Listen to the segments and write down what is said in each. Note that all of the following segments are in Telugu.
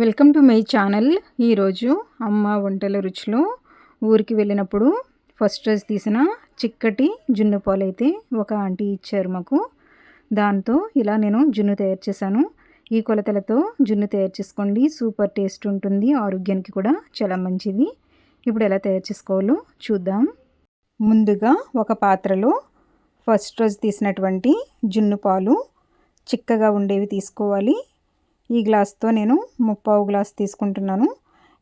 Welcome to my channel. ఈరోజు అమ్మ వంటల రుచిలో. ఊరికి వెళ్ళినప్పుడు ఫస్ట్ రోజు తీసిన చిక్కటి జున్ను పాలు అయితే ఒక ఆంటీ ఇచ్చారు మాకు. దాంతో ఇలా నేను జున్ను తయారు చేశాను. ఈ కొలతలతో జున్ను తయారు చేసుకోండి. సూపర్ టేస్ట్ ఉంటుంది. ఆరోగ్యానికి కూడా చాలా మంచిది. ఇప్పుడు ఎలా తయారు చేసుకోవాలో చూద్దాం. ముందుగా ఒక పాత్రలో ఫస్ట్ రోజు తీసినటువంటి జున్ను పాలు చిక్కగా ఉండేవి తీసుకోవాలి. ఈ గ్లాస్తో నేను ముప్పావు గ్లాస్ తీసుకుంటున్నాను.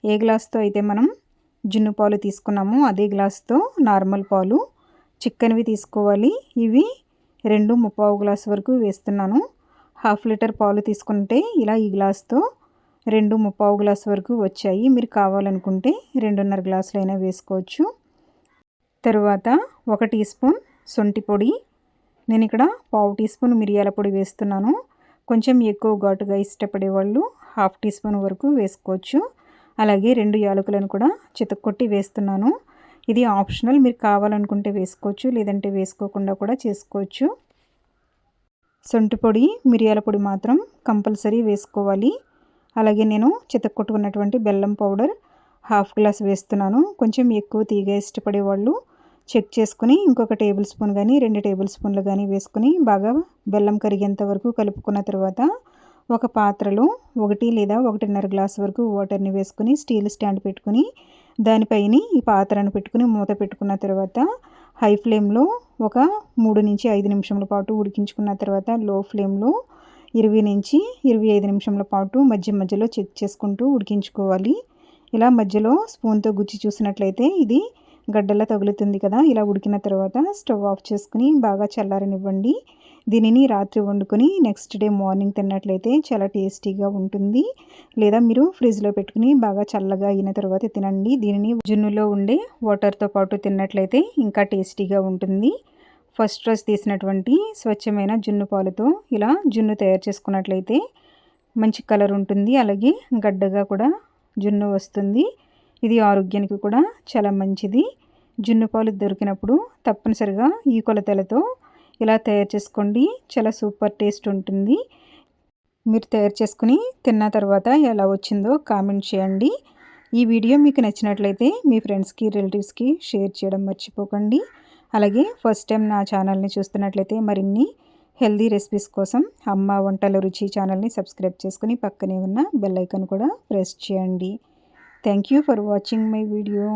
ఏ గ్లాస్తో అయితే మనం జున్ను పాలు తీసుకున్నామో అదే గ్లాస్తో నార్మల్ పాలు చికెన్వి తీసుకోవాలి. ఇవి రెండు ముప్పావు గ్లాస్ వరకు వేస్తున్నాను. హాఫ్ లీటర్ పాలు తీసుకుంటే ఇలా ఈ గ్లాస్తో రెండు ముప్పావు గ్లాస్ వరకు వచ్చాయి. మీరు కావాలనుకుంటే రెండున్నర గ్లాసులైనా వేసుకోవచ్చు. తరువాత ఒక టీ స్పూన్ శొంఠి పొడి. నేను ఇక్కడ పావు టీ స్పూన్ మిరియాల పొడి వేస్తున్నాను. కొంచెం ఎక్కువ ఘాటుగా ఇష్టపడే వాళ్ళు హాఫ్ టీ స్పూన్ వరకు వేసుకోవచ్చు. అలాగే రెండు యాలకులను కూడా చితక్కొట్టి వేస్తున్నాను. ఇది ఆప్షనల్. మీరు కావాలనుకుంటే వేసుకోవచ్చు లేదంటే వేసుకోకుండా కూడా చేసుకోవచ్చు. సొంటి పొడి మిరియాల పొడి మాత్రం కంపల్సరీ వేసుకోవాలి. అలాగే నేను చితక్కొట్టుకున్నటువంటి బెల్లం పౌడర్ హాఫ్ గ్లాస్ వేస్తున్నాను. కొంచెం ఎక్కువ తీగ ఇష్టపడే వాళ్ళు చెక్ చేసుకుని ఇంకొక టేబుల్ స్పూన్ కానీ రెండు టేబుల్ స్పూన్లు కానీ వేసుకుని బాగా బెల్లం కరిగేంత వరకు కలుపుకున్న తర్వాత ఒక పాత్రలో ఒకటి లేదా ఒకటిన్నర గ్లాస్ వరకు వాటర్ని వేసుకుని స్టీల్ స్టాండ్ పెట్టుకుని దానిపైన ఈ పాత్రను పెట్టుకుని మూత పెట్టుకున్న తర్వాత హై ఫ్లేమ్లో ఒక మూడు నుంచి ఐదు నిమిషముల పాటు ఉడికించుకున్న తర్వాత లో ఫ్లేమ్లో ఇరవై నుంచి ఇరవై ఐదు నిమిషముల పాటు మధ్య మధ్యలో చెక్ చేసుకుంటూ ఉడికించుకోవాలి. ఇలా మధ్యలో స్పూన్తో గుచ్చి చూసినట్లయితే ఇది గడ్డలా తగులుతుంది కదా ఇలా ఉడికిన తర్వాత స్టవ్ ఆఫ్ చేసుకుని బాగా చల్లారనివ్వండి. దీనిని రాత్రి వండుకొని నెక్స్ట్ డే మార్నింగ్ తిన్నట్లయితే చాలా టేస్టీగా ఉంటుంది. లేదా మీరు ఫ్రిడ్జ్లో పెట్టుకుని బాగా చల్లగా అయిన తర్వాత తినండి. దీనిని జున్నులో ఉండే వాటర్తో పాటు తిన్నట్లయితే ఇంకా టేస్టీగా ఉంటుంది. ఫస్ట్ రోజు తీసినటువంటి స్వచ్ఛమైన జున్ను పాలతో ఇలా జున్ను తయారు చేసుకున్నట్లయితే మంచి కలర్ ఉంటుంది. అలాగే గడ్డగా కూడా జున్ను వస్తుంది. ఇది ఆరోగ్యానికి కూడా చాలా మంచిది. జున్ను పాలు దొరికినప్పుడు తప్పనిసరిగా ఈ కొలతలతో ఇలా తయారు చేసుకోండి. చాలా సూపర్ టేస్ట్ ఉంటుంది. మీరు తయారు చేసుకుని తిన్న తర్వాత ఎలా వచ్చిందో కామెంట్ చేయండి. ఈ వీడియో మీకు నచ్చినట్లయితే మీ ఫ్రెండ్స్కి రిలేటివ్స్కి షేర్ చేయడం మర్చిపోకండి. అలాగే ఫస్ట్ టైం నా ఛానల్ని చూస్తున్నట్లయితే మరిన్ని హెల్దీ రెసిపీస్ కోసం అమ్మ వంటల రుచి ఛానల్ని సబ్స్క్రైబ్ చేసుకుని పక్కనే ఉన్న బెల్ ఐకాన్ కూడా ప్రెస్ చేయండి. Thank you for watching my video.